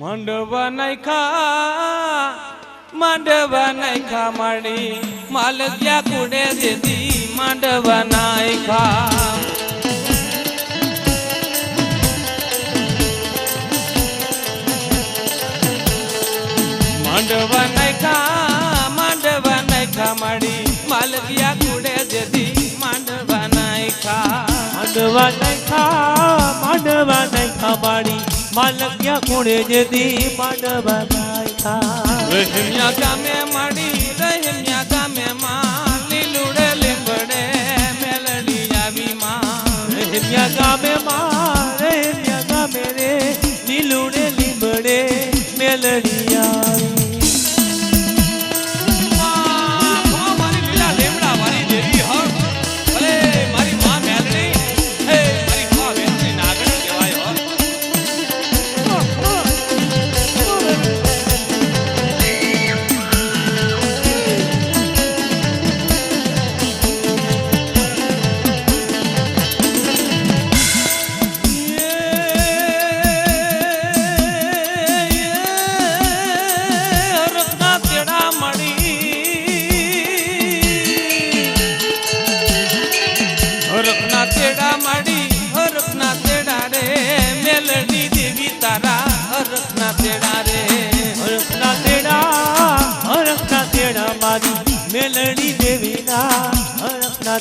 માંડવા નાખા માંડવા નાખ્યા માડી. માલક્યા કુડે દેતી માંડવા નાખા માંડવા નાખા માંડવા નાખ્યા માડી. માલક્યા કુડે દેતી માંડવા નાખા માંડવા નાખા માંડવા નાખા માડી. માલક્યા ખૂણે જેથી માંડવા નાખ્યા રહીમ્યા ગામે માડી રહેમ્યા ગામે માં લીલુડે લીંબડે મેલડી આવી માં. રહેમ્યા ગામે માં રહેમ્યા ગામે રે લીલુડે લીંબડે મેલડી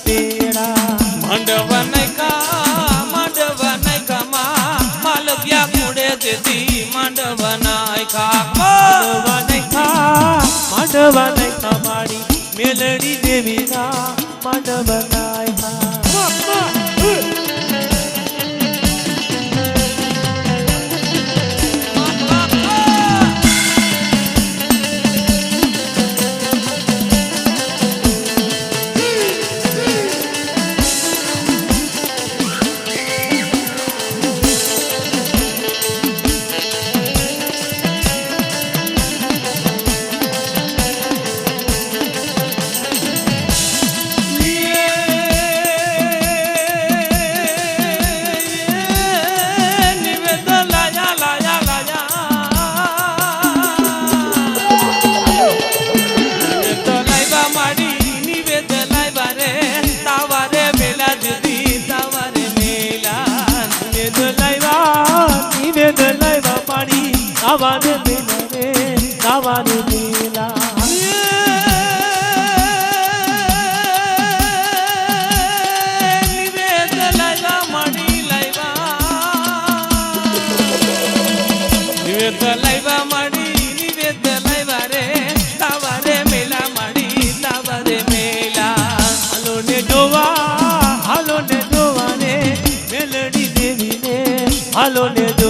તેડા. માંડવ નાયકા માંડવ નાયકા માં. માલવ્યા કુડે તેથી માંડવ નાયકા માંડવા નાખ્યા માંડવા મારી દિલ રે ગાવાને દિલા માડી લાવ્યા. નિવેદ માડી નિવેદ લાવ્યા રે મેલા માડી તાવારે મેલા હાલો ને જોવા હાલો ને જોવા રે મેલડી દેવીને હાલો ને જોવા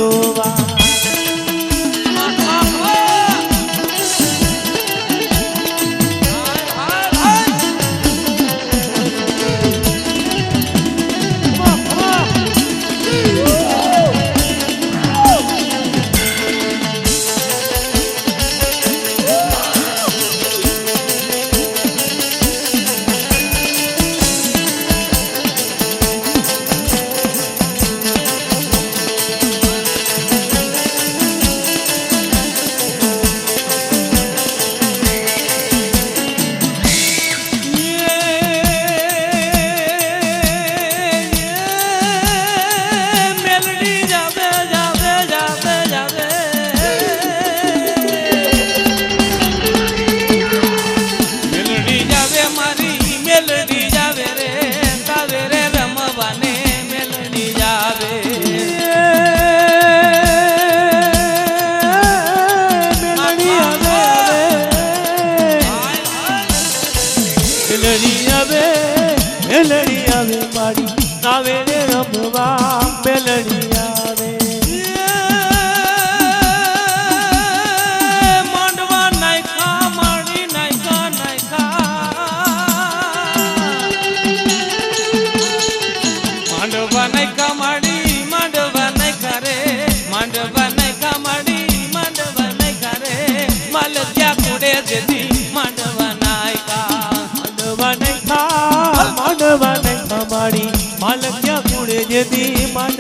यदि मन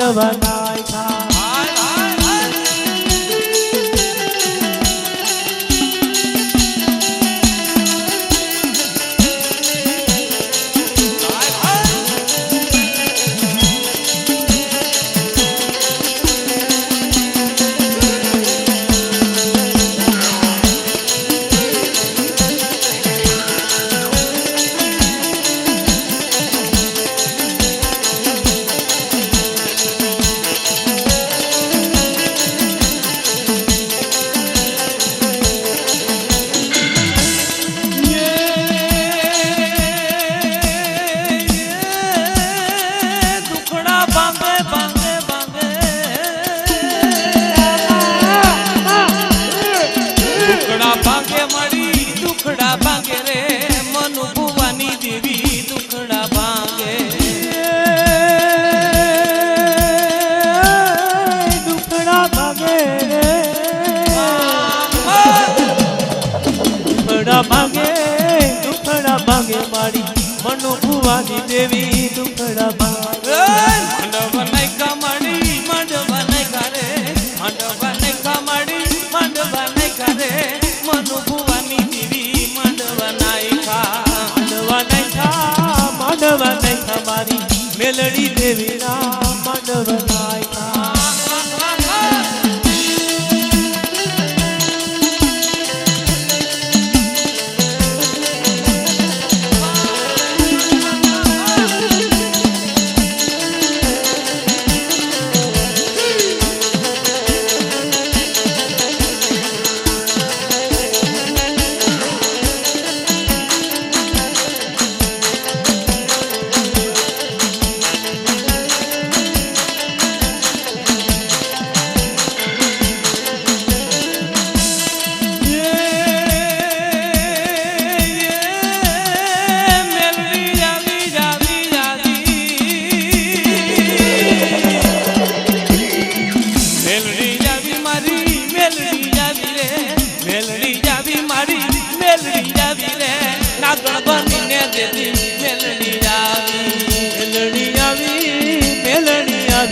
માંડવા દુખડા ભાગે દુખડા ભાગે મારી મનો ભુવાની દેવી દુખડા ભાગે મંડપ નહીં કમાડી મંડપ નહીં કરે મંડપ નહીં કમાડી દેવી, માંડવા નહીં ખા માંડવા મારી મેલડી દેવી ના માંડવા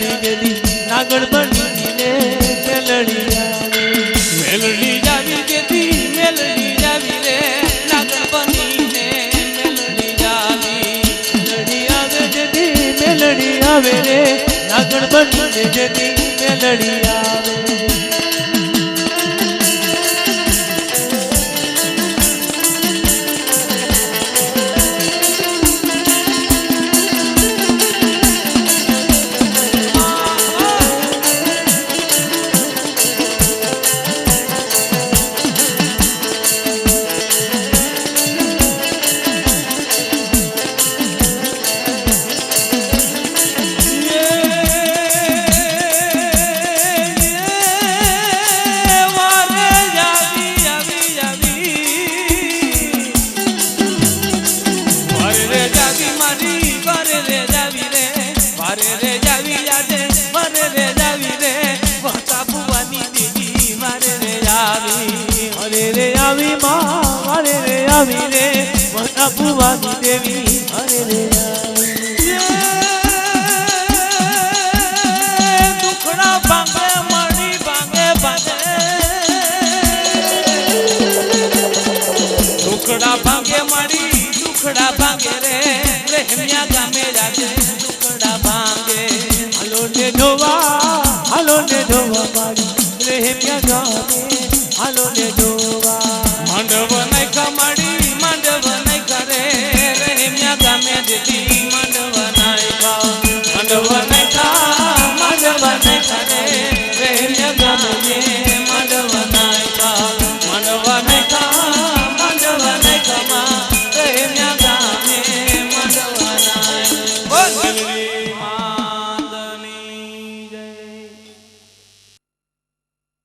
મેલડી દેદી નાગર બનીને મેલડી આવી. મેલડી જાવી દેતી મેલડી જાવી રે. નાગણ બનીને મેલડી જાવી. મેલડી આવે દેદી મેલડી આવે રે. નાગર બનીને દેદી મેલડી આવે. આવી રે મના ભુવાની દેવી અરે રે દુખડા ભાંગે, મળી ભાંગે ભાંગે. દુખડા ભાંગે, મળી દુખડા ભાંગે રે. દુખડા ભાંગે. હાલો ને જોવા, હાલો ને જોવા મારી રે ગામે, હાલો ને જોવા.